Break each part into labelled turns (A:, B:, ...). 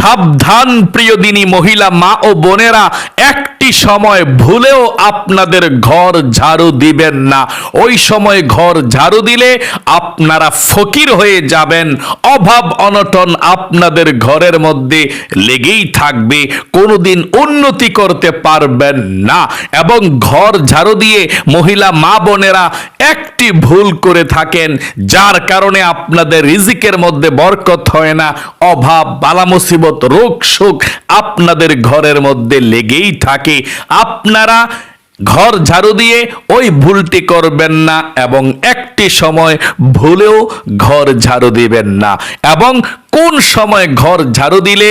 A: সাবধান প্রিয় দিনী মহিলা মা ও বোনেরা একটি সময় ভুলেও আপনাদের ঘর ঝাড়ু দিবেন না। ওই সময় ঘর ঝাড়ু দিলে আপনারা ফকির হয়ে যাবেন। অভাব অনটন আপনাদের ঘরের মধ্যে লেগেই থাকবে। কোনোদিন উন্নতি করতে পারবেন না। এবং ঘর ঝাড়ু দিয়ে মহিলা মা বোনেরা একটি ভুল করে থাকেন, যার কারণে আপনাদের রিজিকের মধ্যে বরকত হয় না। অভাব বালা মুসিবত রোগ, শোক আপনাদের ঘরের মধ্যে লেগেই থাকে। আপনারা ঘর ঝাড়ু দিয়ে ওই ভুলটি করবেন না এবং একটি সময় ভুলেও ঘর ঝাড়ু দিবেন না। এবং কোন সময় ঘর ঝাড়ু দিলে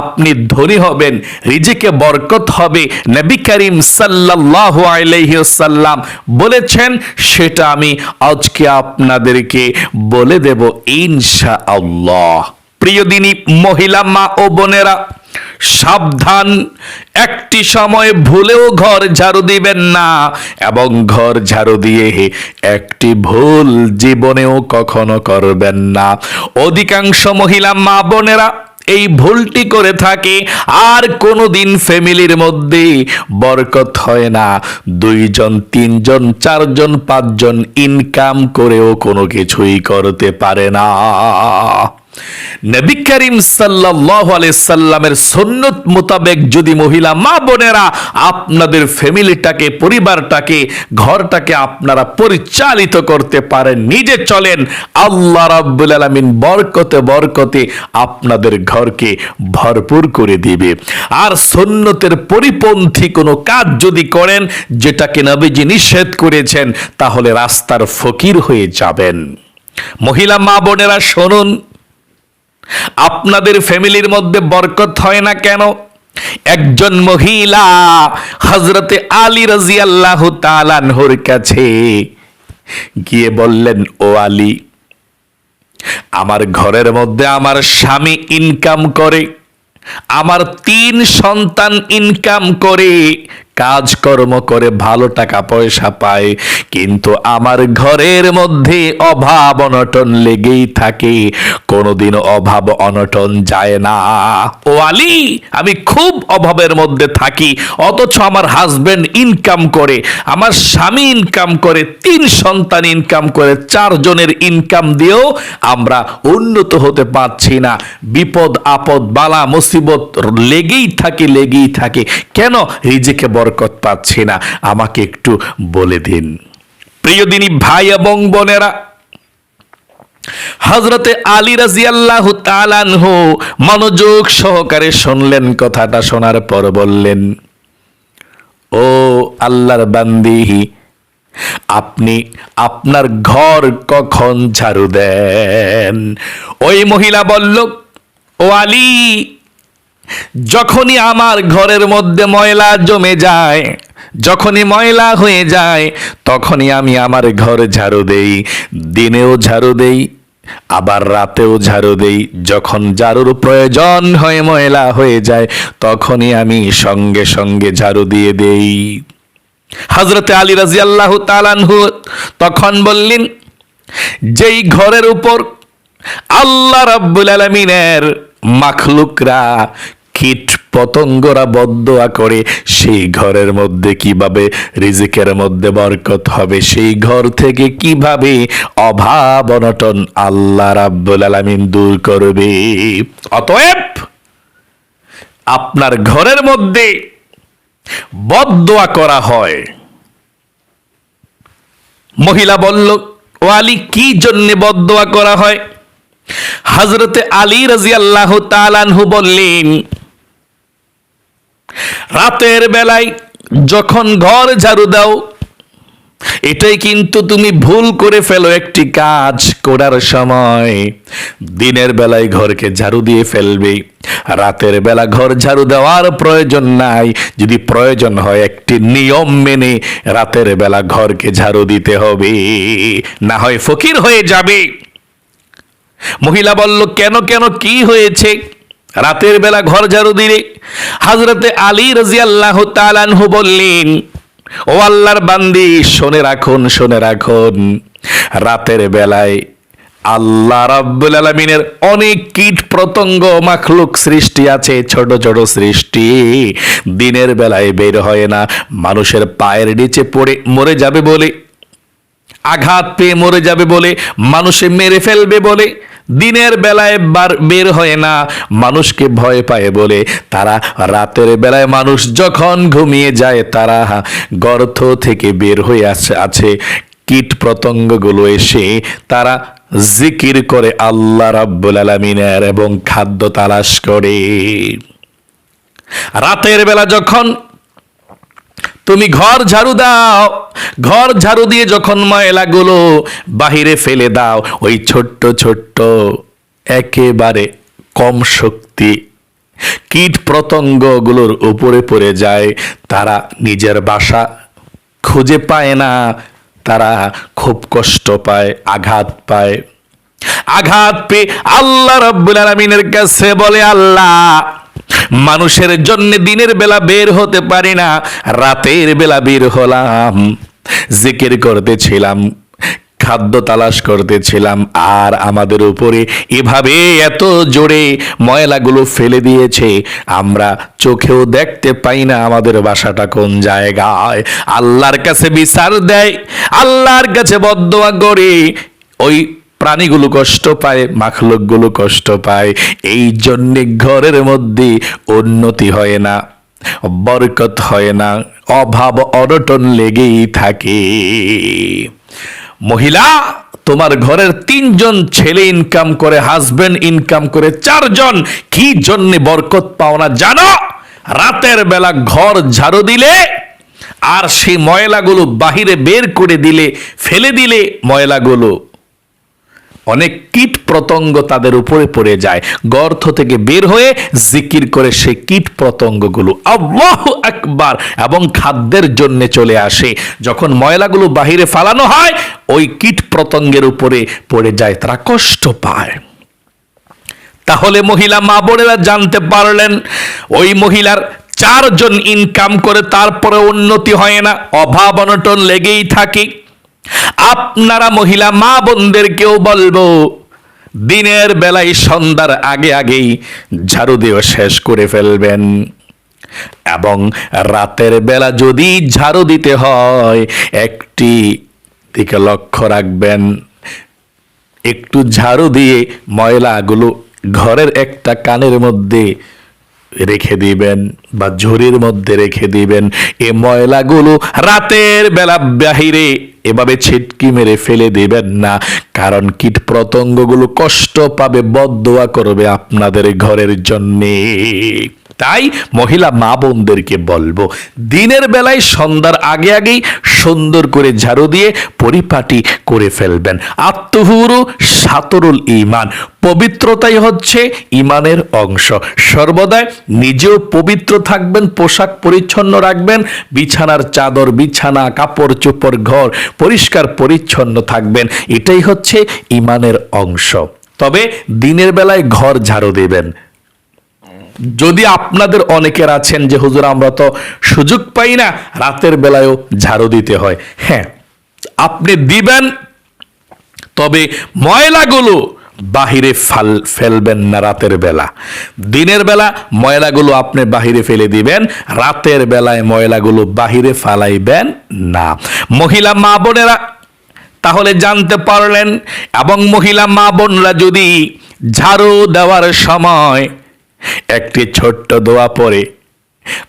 A: আপনি ধনী হবেন, রিজিকে বরকত হবে, নবী করিম সাল্লাল্লাহু আলাইহি সাল্লাম বলেছেন, সেটা আমি আজকে আপনাদেরকে বলে দেব ইনশাআল্লাহ। প্রিয় দিনী মহিলা মা ও বোনেরা সাবধান। একটি সময় ভুলেও ঘর ঝাড়ু দিবেন না, এবং ঘর ঝাড়ু দিয়ে একটি ভুল জীবনেও কখনো করবেন না। অধিকাংশ মহিলা মা বোনেরা এই ভুলটি করে থাকে, আর কোনোদিন ফ্যামিলির মধ্যে বরকত হয় না। দুইজন, তিনজন, চারজন, পাঁচজন ইনকাম করেও কোনো কিছুই করতে পারে না। নবী করিম আলাইহি সাল্লামের সুন্নত মোতাবেক যদি মহিলা, মা বোনেরা আপনাদের ফ্যামিলিটাকে, পরিবারটাকে, ঘরটাকে আপনারা পরিচালিত করতে পারেন, নিজে চলেন, আল্লাহ রাব্বুল আলামিন বরকতে বরকতে আপনাদের ঘরকে ভরপুর করে দিবে। আর সুন্নতের পরিপন্থী কোনো কাজ যদি করেন, যেটাকে নবীজি নিষেধ করেছেন, তাহলে রাস্তার ফকির হয়ে যাবেন। মহিলা, মা বোনেরা, শুনুন। আপনাদের ফ্যামিলির মধ্যে বরকত হয় না কেন? একজন মহিলা হজরতে আলী রাজি আল্লাহ তালানহর কাছে গিয়ে বললেন, ও আলী, আমার ঘরের মধ্যে আমার স্বামী ইনকাম করে, আমার তিন সন্তান ইনকাম করে কাজকর্ম করে ভালো টাকা পয়সা পায়, কিন্তু আমার ঘরের মধ্যে অভাব অনটন লেগেই থাকে। কোনোদিন অভাব অনটন যায় না। ও আলী, আমি খুব অভাবের মধ্যে থাকি, অথচ আমার হাজবেন্ড ইনকাম করে, আমার স্বামী ইনকাম করে, তিন সন্তান ইনকাম করে, চারজনের ইনকাম দিয়েও আমরা উন্নত হতে পারছি না। বিপদ আপদ, বালা, মুসিবত লেগেই থাকে লেগেই থাকে। কেন? রিজিকে বরকত পাচ্ছি না, আমাকে একটু বলে দিন। প্রিয় দিনী ভাই এবং বোনেরা হজরতে আলী রাজিয়াল্লাহু তালানহু মনোযোগ সহকারে শুনলেন, কথাটা শোনার পর বললেন, ও আল্লাহর বান্দিহি আপনি আপনার ঘর কখন ঝাড়ু দেন? ওই মহিলা বলল, ও আলী যখনই আমার ঘরের মধ্যে ময়লা জমে যায়, যখনই ময়লা হয়ে যায়, তখনই আমি আমার ঘর ঝাড়ু দেই, দিনেও ঝাড়ু দেই, আবার রাতেও ঝাড়ু দেই। যখন ঝাড়ুর প্রয়োজন হয়, ময়লা হয়ে যায়, তখনই আমি সঙ্গে সঙ্গে ঝাড়ু দিয়ে দেই। হজরতে আলী রাজি আল্লাহ তালানহু তখন বললেন, যেই ঘরের উপর আল্লাহ রাব্বুল আলমিনের মাখলুকরা কীট পতঙ্গরা বদোয়া করে, সেই ঘরের মধ্যে কীভাবে রিজিকের মধ্যে বরকত হবে, সেই ঘর থেকে কীভাবে অভাব অনটন আল্লাহ রাব্বুল আলামিন দূর করবে। অতএব আপনার ঘরের মধ্যে বদোয়া করা হয়। মহিলা বলল, ও আলী, কি জন্য বদোয়া করা হয়? হজরতে আলী রাজি আল্লাহ তালানহু বললেন রাতের বেলায় যখন ঘর ঝাড়ু দাও, এটাই কিন্তু তুমি ভুল করে ফেলো একটি কাজ করার সময়। দিনের বেলায় ঘরকে ঝাড়ু দিয়ে ফেলবে। রাতের বেলা ঘর ঝাড়ু দেওয়ার প্রয়োজন নাই। যদি প্রয়োজন হয় একটি নিয়ম মেনে রাতের বেলা ঘরকে ঝাড়ু দিতে হবে। না হয় ফকির হয়ে যাবে। মহিলা বলল, কেন কেন, কি হয়েছে? রাতের বেলা ঘর ঝাড়ু দিলে হাজরতে আলী রাজি আল্লাহ তালানহু বললেন, ও আল্লাহর বান্দি, শোনে রাখুন শোনে রাখুন। রাতের বেলায় আল্লাহ রাব্বুল আলামিনের অনেক কীট পতঙ্গ মাখলুক সৃষ্টি আছে, ছোট ছোট সৃষ্টি। দিনের বেলায় বের হয় না, মানুষের পায়ের নিচে পড়ে মরে যাবে বলে, আঘাত পেয়ে মরে যাবে বলে, মানুষে মেরে ফেলবে বলে দিনের বেলায় বার হয় না। মানুষকে ভয় পায় বলে তারা রাতের বেলায় মানুষ যখন ঘুমিয়ে যায় তারা গর্ত থেকে বের হয়ে আসে, আছে কীট পতঙ্গগুলো এসে তারা জিকির করে আল্লাহ রাব্বুল আলামিনের এবং খাদ্য তালাশ করে। রাতের বেলা যখন তুমি ঘর ঝাড়ু দাও। ঘর ঝাড়ু দিয়ে যখন ময়লাগুলো বাহিরে ফেলে দাও, ওই ছোট্ট ছোট্ট, একেবারে কম শক্তি কীট পতঙ্গগুলোর উপরে পড়ে যায়, তারা নিজের বাসা খুঁজে পায় না, তারা খুব কষ্ট পায়, আঘাত পায়। আঘাত পেয়ে আল্লাহ রব্বুল আলমিনের কাছে বলে, আল্লাহ মানুষের জন্য দিনের বেলা বের হতে পারি না, রাতের বেলা বের হলাম। জিকির করতেছিলাম, খাদ্য তালাশ করতেছিলাম, আর আমাদের উপরে এভাবে এত জোরে ময়লাগুলো ফেলে দিয়েছে, আমরা চোখেও দেখতে পাই না আমাদের বাসাটা কোন জায়গায়। আল্লাহর কাছে বিচার দেয়, আল্লাহর কাছে বদোয়া করে, ওই প্রাণীগুলো কষ্ট পায়, মাখলুকগুলো কষ্ট পায়। এই জন্যে ঘরের মধ্যে উন্নতি হয় না, বরকত হয় না, অভাব অনটন লেগেই থাকে। মহিলা, তোমার ঘরের তিনজন ছেলে ইনকাম করে হাজবেন্ড ইনকাম করে, চারজন, কি জন্যে বরকত পাও না জানো? রাতের বেলা ঘর ঝাড়ু দিলে আর সেই ময়লাগুলো বাহিরে বের করে দিলে, ফেলে দিলে ময়লাগুলো। অনেক কীট পতঙ্গ তাদের উপরে পড়ে যায়। গর্ত থেকে বের হয়ে জিকির করে সে কীট পতঙ্গগুলো আল্লাহ আকবার এবং খাদ্যের জন্য চলে আসে। যখন ময়লাগুলো বাহিরে ফালানো হয়, ওই কীট পতঙ্গের উপরে পড়ে যায়। তারা কষ্ট পায়। তাহলে মহিলা মা বোনেরা জানতে পারলেন, ওই মহিলার চারজন ইনকাম করে তারপরে উন্নতি হয় না। অভাব অনটন লেগেই থাকে। আপনারা মহিলা, মা বোনদেরকেও বলব, দিনের বেলায় সন্ধ্যার আগে আগেই ঝাড়ু দিয়ে শেষ করে ফেলবেন। এবং রাতের বেলা যদি ঝাড়ু দিতে হয়, একটি দিকে লক্ষ্য রাখবেন, একটু ঝাড়ু দিয়ে ময়লাগুলো ঘরের একটা কানের মধ্যে রেখে দিবেন বা ঝুড়ির মধ্যে রেখে দিবেন। এ ময়লাগুলো রাতের বেলা বাহিরে এভাবে ছিটকি মেরে ফেলে দিবেন না, কারণ কীট পতঙ্গগুলো কষ্ট পাবে বদদোয়া করবে আপনাদের ঘরের জন্যে। তাই মহিলা মা বোনদেরকে বলব, দিনের বেলায় সন্ধ্যার আগে আগেই সুন্দর করে ঝাড়ু দিয়ে পরিপাটি করে ফেলবেন। আত্মহুরু সাতরুল ইমান পবিত্রতাই হচ্ছে ইমানের অংশ। সর্বদাই নিজেও পবিত্র থাকবেন, পোশাক পরিচ্ছন্ন রাখবেন, বিছানার চাদর, বিছানা, কাপড়, চোপড়, ঘর পরিষ্কার পরিচ্ছন্ন থাকবেন। এটাই হচ্ছে ইমানের অংশ। তবে দিনের বেলায় ঘর ঝাড়ু দেবেন। যদি আপনাদের অনেকের আছেন যে, হুজুর, আমরা তো সুযোগ পাই না, রাতের বেলায়ও ঝাড়ু দিতে হয়। হ্যাঁ আপনি দিবেন, তবে ময়লাগুলো বাহিরে ফাল, ফেলবেন না রাতের বেলা। দিনের বেলা ময়লাগুলো আপনি বাহিরে ফেলে দিবেন, রাতের বেলায় ময়লাগুলো বাহিরে ফালাইবেন না। মহিলা মা বোনেরা, তাহলে জানতে পারলেন, এবং মহিলা মা বোনরা যদি ঝাড়ু দেওয়ার সময় একটি ছোট্ট দোয়া পরে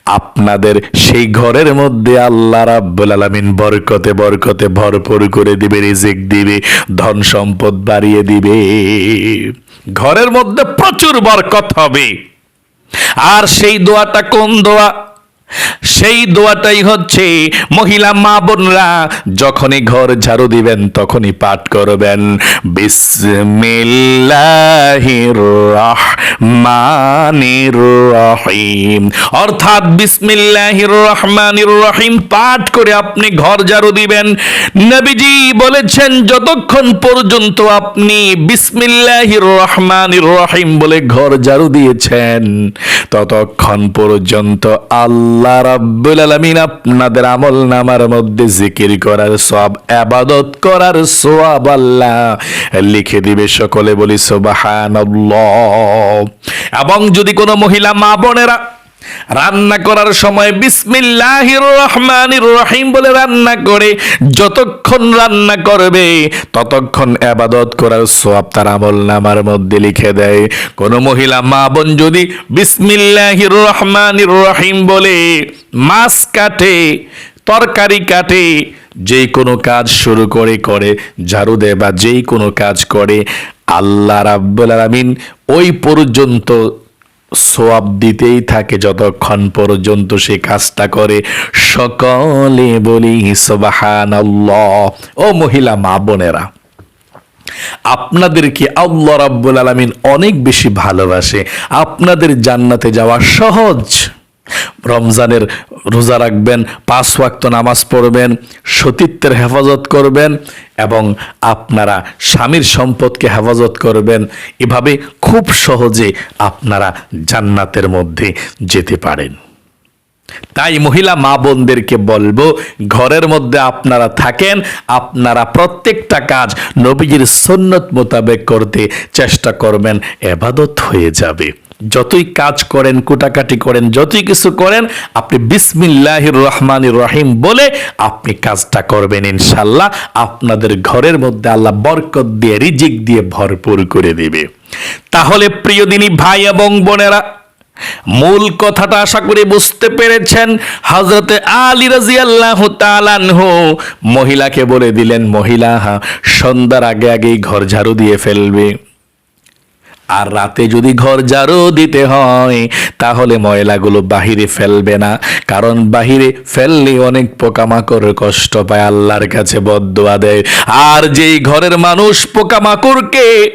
A: আপনাদের সেই ঘরের মধ্যে আল্লাহ রাব্বুল আলামিন বরকতে বরকতে ভরপুর করে দিবে, রিজিক দিবে, ধন সম্পদ বাড়িয়ে দিবে। ঘরের মধ্যে প্রচুর বরকত হবে। আর সেই দোয়াটা কোন দোয়া? সেই দোয়াটাই হচ্ছে মহিলা মা বোনরা, যখনই ঘর ঝাড়ু দিবেন তখনই পাঠ করবেন। অর্থাৎ বিসমিল্লাহির রহমানির রহিম পাঠ করে আপনি ঘর ঝাড়ু দিবেন। নবীজি বলেছেন, যতক্ষণ পর্যন্ত আপনি বিসমিল্লাহির রহমানির রহিম বলে ঘর ঝাড়ু দিয়েছেন, ততক্ষণ পর্যন্ত আল্লাহ আল্লাহ রাব্বুল আলামিন আপনাদের আমল নামার মধ্যে জিকির করার সব আবাদত করার সওয়াব আল্লাহ লিখে দিবে সকলে বলি সুবহানাল্লাহ। এবং যদি কোনো মহিলা মা বোনেরা রান্না করার সময় বিসমিল্লাহির রহমানির রহিম বলে রান্না করে, যতক্ষণ রান্না করবে, ততক্ষণ আবাদত করার সোয়াব তার আমল নামার মধ্যে লিখে দেয়। কোন মহিলা মা বোন যদি বিসমিল্লাহির রহমানির রহিম বলে, মাছ কাটে, তরকারি কাটে, যে কোনো কাজ শুরু করে করে, ঝাড়ু দেয় বা যেই কোনো কাজ করে, আল্লাহ রাব্বুল আলামিন ওই পর্যন্ত সোয়াব দিতেই থাকে যতক্ষণ পর্যন্ত সে কাজটা করে। সকলে বলি সোবাহান ও মহিলা, মা বোনেরা আপনাদেরকে আল্লাহ রাব্বুল আলমিন অনেক বেশি ভালোবাসে? আপনাদের জান্নাতে যাওয়া সহজ? রমজানের রোজা রাখবেন, পাঁচ ওয়াক্ত নামাজ পড়বেন, সতীত্বের হেফাজত করবেন এবং আপনারা স্বামীর সম্পদকে হেফাজত করবেন। এভাবে খুব সহজে আপনারা জান্নাতের মধ্যে যেতে পারেন। তাই মহিলা মা বোনদেরকে বলব, ঘরের মধ্যে আপনারা থাকেন, আপনারা প্রত্যেকটা কাজ নবীজির সন্ন্যত মোতাবেক করতে চেষ্টা করবেন, এবাদত হয়ে যাবে। যতই কাজ করেন, কুটাকাটি করেন, যতই কিছু করেন, আপনি বিসমিল্লাহির রহমানির রহিম বলে আপনি কাজটা করবেন ইনশাল্লাহ আপনাদের ঘরের মধ্যে আল্লাহ বরকত দিয়ে, রিজিক দিয়ে ভরপুর করে দেবে। তাহলে প্রিয় দিনী ভাই এবং বোনেরা, মূল কথাটা আশা করি বুঝতে পেরেছেন। হজরতে আলী রাজি আল্লাহ মহিলাকে বলে দিলেন, মহিলা হা সন্ধ্যার আগে আগেই ঘর ঝাড়ু দিয়ে ফেলবে। আর রাতে যদি ঘর ঝাড়ু দিতে হয়, তাহলে ময়লাগুলো বাহিরে ফেলবে না। কারণ বাহিরে ফেললে অনেক পোকামাকড় কষ্ট পায়, আল্লাহর কাছে বদুয়া দেয়। আর যেই ঘরের মানুষ পোকামাকড়কে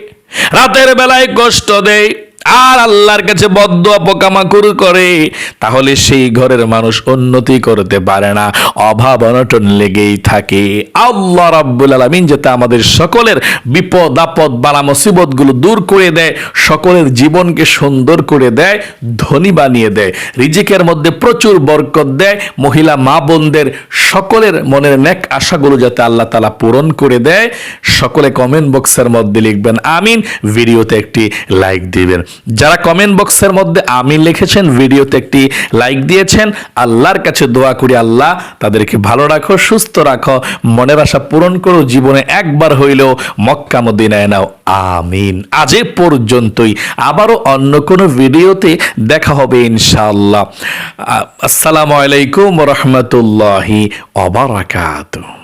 A: রাতের বেলায় কষ্ট দেয় আর আল্লাহর কাছে বদ্ধ পোকামাকুর করে, তাহলে সেই ঘরের মানুষ উন্নতি করতে পারে না। অভাব অনটন লেগেই থাকে। আল্লাহ রাব্বুল আলামিন যাতে আমাদের সকলের বিপদ, আপদ, বালা মুসিবতগুলো দূর করে দেয়, সকলের জীবনকে সুন্দর করে দেয়, ধনী বানিয়ে দেয়, রিজিকের মধ্যে প্রচুর বরকত দেয়, মহিলা, মা বোনদের সকলের মনের নেক আশাগুলো যাতে আল্লাহ তালা পূরণ করে দেয়। সকলে কমেন্ট বক্সের মধ্যে লিখবেন, আমিন। ভিডিওতে একটি লাইক দিবেন। যারা কমেন্ট বক্সের মধ্যে আমিন লিখেছেন, ভিডিওতে একটি লাইক দিয়েছেন, আল্লাহর কাছে দোয়া করি আল্লাহ, তাদেরকে ভালো রাখো, সুস্থ রাখো, মনের আশা পূরণ করো, জীবনে একবার হইলেও মক্কা মদিনায় নাও, আমিন। আজ পর্যন্তই। আবারও অন্য কোনো ভিডিওতে দেখা হবে ইনশাআল্লাহ। আসসালামু আলাইকুম রহমতুল্লাহি অবরাকাতুহ